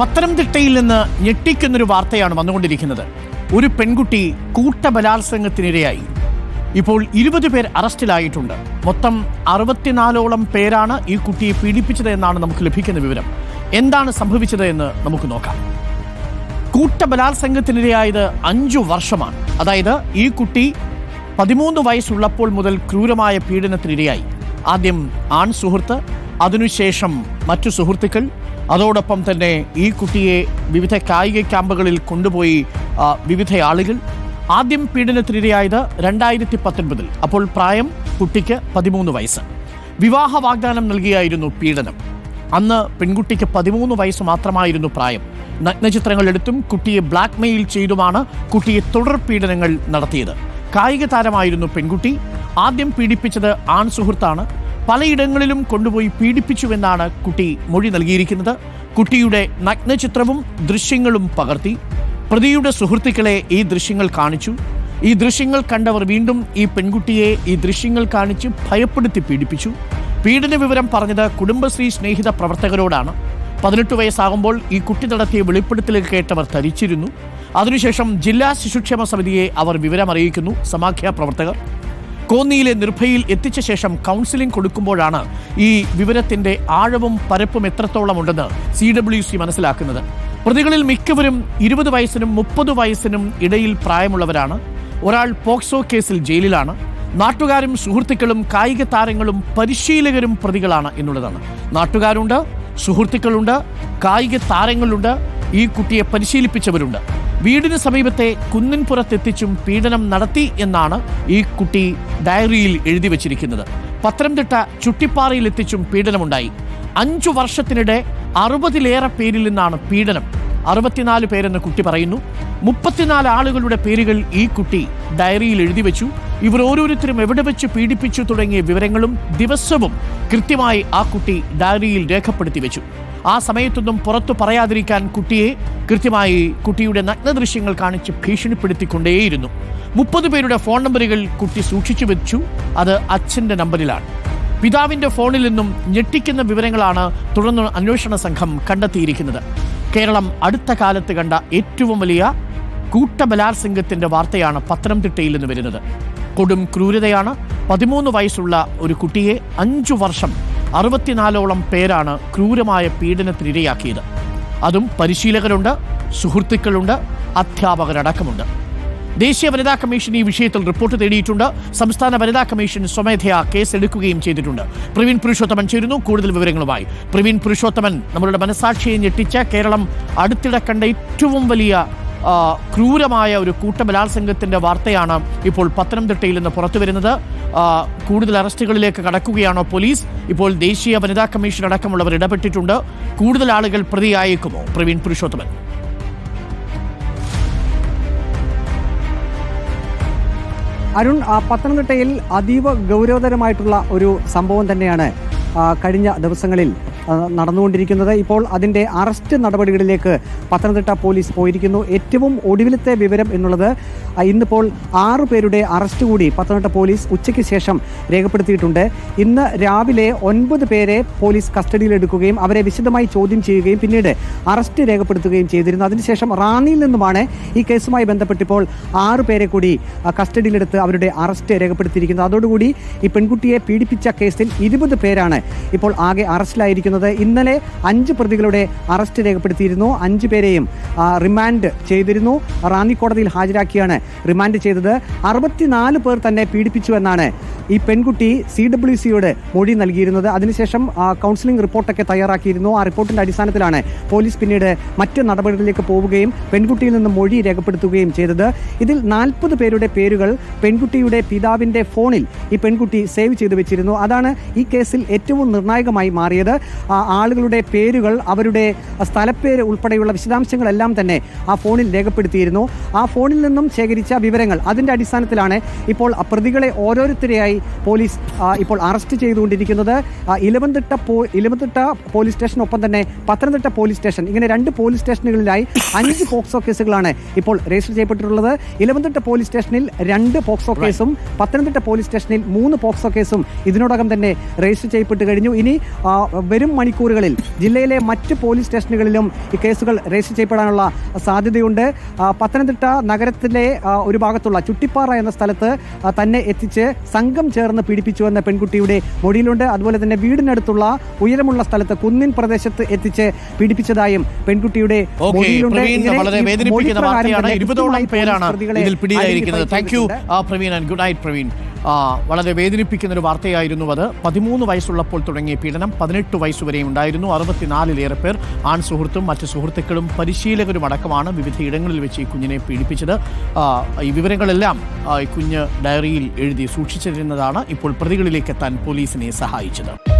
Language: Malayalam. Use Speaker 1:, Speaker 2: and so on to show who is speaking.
Speaker 1: പത്തനംതിട്ടയിൽ നിന്ന് ഞെട്ടിക്കുന്നൊരു വാർത്തയാണ് വന്നുകൊണ്ടിരിക്കുന്നത്. ഒരു പെൺകുട്ടി കൂട്ടബലാത്സംഗത്തിനിരയായി. ഇപ്പോൾ ഇരുപത് പേർ അറസ്റ്റിലായിട്ടുണ്ട്. മൊത്തം അറുപത്തിനാലോളം പേരാണ് ഈ കുട്ടിയെ പീഡിപ്പിച്ചത് എന്നാണ് നമുക്ക് ലഭിക്കുന്ന വിവരം. എന്താണ് സംഭവിച്ചത് എന്ന് നമുക്ക് നോക്കാം. കൂട്ടബലാത്സംഗത്തിനിരയായത് അഞ്ചു വർഷമാണ്. അതായത് ഈ കുട്ടി പതിമൂന്ന് വയസ്സുള്ളപ്പോൾ മുതൽ ക്രൂരമായ പീഡനത്തിനിരയായി. ആദ്യം ആൺ സുഹൃത്ത് അതിനുശേഷം മറ്റു സുഹൃത്തുക്കൾ അതോടൊപ്പം തന്നെ ഈ കുട്ടിയെ വിവിധ കായിക ക്യാമ്പുകളിൽ കൊണ്ടുപോയി വിവിധ ആളുകൾ. ആദ്യം പീഡനത്തിനിരയായത് രണ്ടായിരത്തി പത്തൊൻപതിൽ അപ്പോൾ പ്രായം കുട്ടിക്ക് പതിമൂന്ന് വയസ്സ്. വിവാഹ വാഗ്ദാനം നൽകിയായിരുന്നു പീഡനം. അന്ന് പെൺകുട്ടിക്ക് പതിമൂന്ന് വയസ്സ് മാത്രമായിരുന്നു പ്രായം. നഗ്നചിത്രങ്ങൾ എടുത്തും കുട്ടിയെ ബ്ലാക്ക് മെയിൽ ചെയ്തുമാണ് കുട്ടിയെ തുടർ പീഡനങ്ങൾ നടത്തിയത്. കായിക താരമായിരുന്നു പെൺകുട്ടി. ആദ്യം പീഡിപ്പിച്ചത് ആൺ സുഹൃത്താണ്. പലയിടങ്ങളിലും കൊണ്ടുപോയി പീഡിപ്പിച്ചുവെന്നാണ് കുട്ടി മൊഴി നൽകിയിരിക്കുന്നത്. കുട്ടിയുടെ നഗ്നചിത്രവും ദൃശ്യങ്ങളും പകർത്തി. പ്രതിയുടെ സുഹൃത്തുക്കളെ ഈ ദൃശ്യങ്ങൾ കാണിച്ചു. ഈ ദൃശ്യങ്ങൾ കണ്ടവർ വീണ്ടും ഈ പെൺകുട്ടിയെ ഈ ദൃശ്യങ്ങൾ കാണിച്ച് ഭയപ്പെടുത്തി പീഡിപ്പിച്ചു. പീഡന വിവരം പറഞ്ഞത് കുടുംബശ്രീ സ്നേഹിത പ്രവർത്തകരോടാണ്. പതിനെട്ട് വയസ്സാകുമ്പോൾ ഈ കുട്ടി നടത്തിയ വെളിപ്പെടുത്തൽ കേട്ടവർ ധരിച്ചിരുന്നു. അതിനുശേഷം ജില്ലാ ശിശുക്ഷേമ സമിതിയെ അവർ വിവരമറിയിക്കുന്നു. സമാഖ്യ പ്രവർത്തകർ കോന്നിയിലെ നിർഭയിൽ എത്തിച്ച ശേഷം കൗൺസിലിംഗ് കൊടുക്കുമ്പോഴാണ് ഈ വിവരത്തിന്റെ ആഴവും പരപ്പും എത്രത്തോളം ഉണ്ടെന്ന് സി ഡബ്ല്യു സി മനസ്സിലാക്കുന്നത്. പ്രതികളിൽ മിക്കവരും ഇരുപത് വയസ്സിനും മുപ്പത് വയസ്സിനും ഇടയിൽ പ്രായമുള്ളവരാണ്. ഒരാൾ പോക്സോ കേസിൽ ജയിലിലാണ്. നാട്ടുകാരും സുഹൃത്തുക്കളും കായിക താരങ്ങളും പരിശീലകരും പ്രതികളാണ് എന്നുള്ളതാണ്. നാട്ടുകാരുണ്ട് സുഹൃത്തുക്കളുണ്ട് കായിക താരങ്ങളുണ്ട് ഈ കുട്ടിയെ പരിശീലിപ്പിച്ചവരുണ്ട്. വീടിന് സമീപത്തെ കുന്നിൻപുറത്തെത്തിച്ചും പീഡനം നടത്തി എന്നാണ് ഈ കുട്ടി ഡയറിയിൽ എഴുതി വച്ചിരിക്കുന്നത്. പത്തനംതിട്ട ചുട്ടിപ്പാറയിൽ എത്തിച്ചും പീഡനമുണ്ടായി. അഞ്ചു വർഷത്തിനിടെ അറുപതിലേറെ പേരിൽ നിന്നാണ് പീഡനം. അറുപത്തിനാല് പേരെന്ന് കുട്ടി പറയുന്നു. മുപ്പത്തിനാല് ആളുകളുടെ പേരുകൾ ഈ കുട്ടി ഡയറിയിൽ എഴുതി വെച്ചു. ഇവർ ഓരോരുത്തരും എവിടെ വെച്ച് പീഡിപ്പിച്ചു തുടങ്ങിയ വിവരങ്ങളും ദിവസവും കൃത്യമായി ആ കുട്ടി ഡയറിയിൽ രേഖപ്പെടുത്തി വെച്ചു. ആ സമയത്തൊന്നും പുറത്തു പറയാതിരിക്കാൻ കുട്ടിയെ കൃത്യമായി കുട്ടിയുടെ നഗ്നദൃശ്യങ്ങൾ കാണിച്ച് ഭീഷണിപ്പെടുത്തിക്കൊണ്ടേയിരുന്നു. മുപ്പത് പേരുടെ ഫോൺ നമ്പറുകൾ കുട്ടി സൂക്ഷിച്ചു വെച്ചു. അത് അച്ഛന്റെ നമ്പറിലാണ്. പിതാവിന്റെ ഫോണിൽ നിന്നും ഞെട്ടിക്കുന്ന വിവരങ്ങളാണ് തുടർന്ന് അന്വേഷണ സംഘം കണ്ടെത്തിയിരിക്കുന്നത്. കേരളം അടുത്ത കാലത്ത് കണ്ട ഏറ്റവും വലിയ കൂട്ടബലാത്സംഗത്തിന്റെ വാർത്തയാണ് പത്തനംതിട്ടയിൽ നിന്ന് വരുന്നത്. കൊടും ക്രൂരതയാണ്. പതിമൂന്ന് വയസ്സുള്ള ഒരു കുട്ടിയെ അഞ്ചു വർഷം അറുപത്തിനാലോളം പേരാണ് ക്രൂരമായ പീഡനത്തിനിരയാക്കിയത്. അതും പരിശീലകരുണ്ട് സുഹൃത്തുക്കളുണ്ട് അധ്യാപകരടക്കമുണ്ട്. ദേശീയ വനിതാ കമ്മീഷൻ ഈ വിഷയത്തിൽ റിപ്പോർട്ട് തേടിയിട്ടുണ്ട്. സംസ്ഥാന വനിതാ കമ്മീഷൻ സ്വമേധയാ കേസെടുക്കുകയും ചെയ്തിട്ടുണ്ട്. പ്രവീൺ പുരുഷോത്തമൻ ചേരുന്നു. കൂടുതൽ വിവരങ്ങളുമായി പ്രവീൺ പുരുഷോത്തമൻ. നമ്മളുടെ മനസാക്ഷിയെ ഞെട്ടിച്ച കേരളം അടുത്തിടെ കണ്ട ഏറ്റവും വലിയ ക്രൂരമായ ഒരു കൂട്ടബലാത്സംഗത്തിന്റെ വാർത്തയാണ് ഇപ്പോൾ പത്തനംതിട്ടയിൽ നിന്ന് പുറത്തു വരുന്നത്. കൂടുതൽ അറസ്റ്റുകളിലേക്ക് കടക്കുകയാണോ പോലീസ്? ഇപ്പോൾ ദേശീയ വനിതാ കമ്മീഷൻ അടക്കമുള്ളവർ ഇടപെട്ടിട്ടുണ്ട്. കൂടുതൽ ആളുകൾ പ്രതിയായേക്കുമോ? പ്രവീൺ പുരുഷോത്തമൻ.
Speaker 2: അരുൺ പത്തനംതിട്ടയിൽ അതീവ ഗൗരവതരമായിട്ടുള്ള ഒരു സംഭവം തന്നെയാണ് കഴിഞ്ഞ ദിവസങ്ങളിൽ നടന്നുകൊണ്ടിരിക്കുന്നത്. ഇപ്പോൾ അതിന്റെ അറസ്റ്റ് നടപടികളിലേക്ക് പത്തനംതിട്ട പോലീസ് പോയിരിക്കുന്നു. ഏറ്റവും ഒടുവിലത്തെ വിവരം എന്നുള്ളത് ഇന്നിപ്പോൾ ആറു പേരുടെ അറസ്റ്റ് കൂടി പത്തനംതിട്ട പോലീസ് ഉച്ചയ്ക്ക് ശേഷം രേഖപ്പെടുത്തിയിട്ടുണ്ട്. ഇന്ന് രാവിലെ ഒൻപത് പേരെ പോലീസ് കസ്റ്റഡിയിലെടുക്കുകയും അവരെ വിശദമായി ചോദ്യം ചെയ്യുകയും പിന്നീട് അറസ്റ്റ് രേഖപ്പെടുത്തുകയും ചെയ്തിരുന്നു. അതിനുശേഷം റാന്നിയിൽ നിന്നുമാണ് ഈ കേസുമായി ബന്ധപ്പെട്ടിപ്പോൾ ആറു പേരെ കൂടി കസ്റ്റഡിയിലെടുത്ത് അവരുടെ അറസ്റ്റ് രേഖപ്പെടുത്തിയിരിക്കുന്നത്. അതോടുകൂടി ഈ പെൺകുട്ടിയെ പീഡിപ്പിച്ച കേസിൽ ഇരുപത് പേരാണ് ഇപ്പോൾ ആകെ അറസ്റ്റിലായിരിക്കുന്നത്. ഇന്നലെ അഞ്ച് പ്രതികളുടെ അറസ്റ്റ് രേഖപ്പെടുത്തിയിരുന്നു. അഞ്ച് പേരെയും റിമാൻഡ് ചെയ്തിരുന്നു. റാന്നി കോടതിയിൽ ഹാജരാക്കിയാണ് റിമാൻഡ് ചെയ്തത്. അറുപത്തിനാല് പേർ തന്നെ പീഡിപ്പിച്ചു എന്നാണ് ഈ പെൺകുട്ടി സി ഡബ്ല്യു സിയുടെ മൊഴി നൽകിയിരുന്നത്. അതിനുശേഷം കൗൺസിലിംഗ് റിപ്പോർട്ടൊക്കെ തയ്യാറാക്കിയിരുന്നു. ആ റിപ്പോർട്ടിന്റെ അടിസ്ഥാനത്തിലാണ് പോലീസ് പിന്നീട് മറ്റ് നടപടികളിലേക്ക് പോവുകയും പെൺകുട്ടിയിൽ നിന്ന് മൊഴി രേഖപ്പെടുത്തുകയും ചെയ്തത്. ഇതിൽ നാൽപ്പത് പേരുടെ പേരുകൾ പെൺകുട്ടിയുടെ പിതാവിന്റെ ഫോണിൽ ഈ പെൺകുട്ടി സേവ് ചെയ്തു വെച്ചിരുന്നു. അതാണ് ഈ കേസിൽ ഏറ്റവും നിർണായകമായി മാറിയത്. ആളുകളുടെ പേരുകൾ അവരുടെ സ്ഥലപ്പേര് ഉൾപ്പെടെയുള്ള വിശദാംശങ്ങളെല്ലാം തന്നെ ആ ഫോണിൽ രേഖപ്പെടുത്തിയിരുന്നു. ആ ഫോണിൽ നിന്നും ശേഖരിച്ച വിവരങ്ങൾ അതിന്റെ അടിസ്ഥാനത്തിലാണ് ഇപ്പോൾ പ്രതികളെ ഓരോരുത്തരെയായി പ്രതികളെയുമായി പോലീസ് ഇപ്പോൾ അറസ്റ്റ് ചെയ്തുകൊണ്ടിരിക്കുന്നത്. ഇലവന്തിട്ട പോ ഇലവന്തിട്ട പോലീസ് സ്റ്റേഷൻ ഒപ്പം തന്നെ പത്തനംതിട്ട പോലീസ് സ്റ്റേഷൻ. ഇങ്ങനെ രണ്ട് പോലീസ് സ്റ്റേഷനുകളിലായി അഞ്ച് പോക്സോ കേസുകളാണ് ഇപ്പോൾ രജിസ്റ്റർ ചെയ്യപ്പെട്ടിട്ടുള്ളത്. ഇലവന്തിട്ട പോലീസ് സ്റ്റേഷനിൽ രണ്ട് പോക്സോ കേസും പത്തനംതിട്ട പോലീസ് സ്റ്റേഷനിൽ മൂന്ന് പോക്സോ കേസും ഇതിനോടകം തന്നെ രജിസ്റ്റർ ചെയ്യപ്പെട്ട് കഴിഞ്ഞു. ഇനി വരും മണിക്കൂറുകളിൽ ജില്ലയിലെ മറ്റ് പോലീസ് സ്റ്റേഷനുകളിലും ഈ കേസുകൾ രജിസ്റ്റർ ചെയ്യപ്പെടാനുള്ള സാധ്യതയുണ്ട്. പത്തനംതിട്ട നഗരത്തിലെ ഒരു ഭാഗത്തുള്ള ചുട്ടിപ്പാറ എന്ന സ്ഥലത്ത് തന്നെ എത്തിച്ച് സംഘം ചേർന്ന് പീഡിപ്പിച്ചു എന്ന പെൺകുട്ടിയുടെ മൊഴിയിലുണ്ട് അതുപോലെ തന്നെ വീടിനടുത്തുള്ള ഉയരമുള്ള സ്ഥലത്ത് കുന്നിൻ പ്രദേശത്ത് എത്തിച്ച് പീഡിപ്പിച്ചതായും പെൺകുട്ടിയുടെ
Speaker 1: വളരെ വേദനിപ്പിക്കുന്ന
Speaker 2: മൊഴിപ്രകാരം
Speaker 1: വാർത്തയാണ്.
Speaker 2: തന്നെ
Speaker 1: ഇരുപതോളം
Speaker 2: കൃത്യമായി
Speaker 1: പേരാണ്
Speaker 2: പ്രതികളെ
Speaker 1: ഇതിൽ പിടിയിലായിരിക്കുന്നത്. Thank you Praveen and good night Praveen. വളരെ വേദനിപ്പിക്കുന്ന ഒരു വാർത്തയായിരുന്നു അത്. പതിമൂന്ന് വയസ്സുള്ളപ്പോൾ തുടങ്ങിയ പീഡനം പതിനെട്ട് വയസ്സുവരെയും ഉണ്ടായിരുന്നു. അറുപത്തിനാലിലേറെ പേർ ആൺ സുഹൃത്തും മറ്റ് സുഹൃത്തുക്കളും പരിശീലകരും അടക്കമാണ് വിവിധ ഇടങ്ങളിൽ വെച്ച് ഈ കുഞ്ഞിനെ പീഡിപ്പിച്ചത്. ഈ വിവരങ്ങളെല്ലാം ഈ കുഞ്ഞ് ഡയറിയിൽ എഴുതി സൂക്ഷിച്ചിരുന്നതാണ്. ഇപ്പോൾ പ്രതികളിലേക്ക് എത്താൻ പോലീസിനെ സഹായിച്ചത്.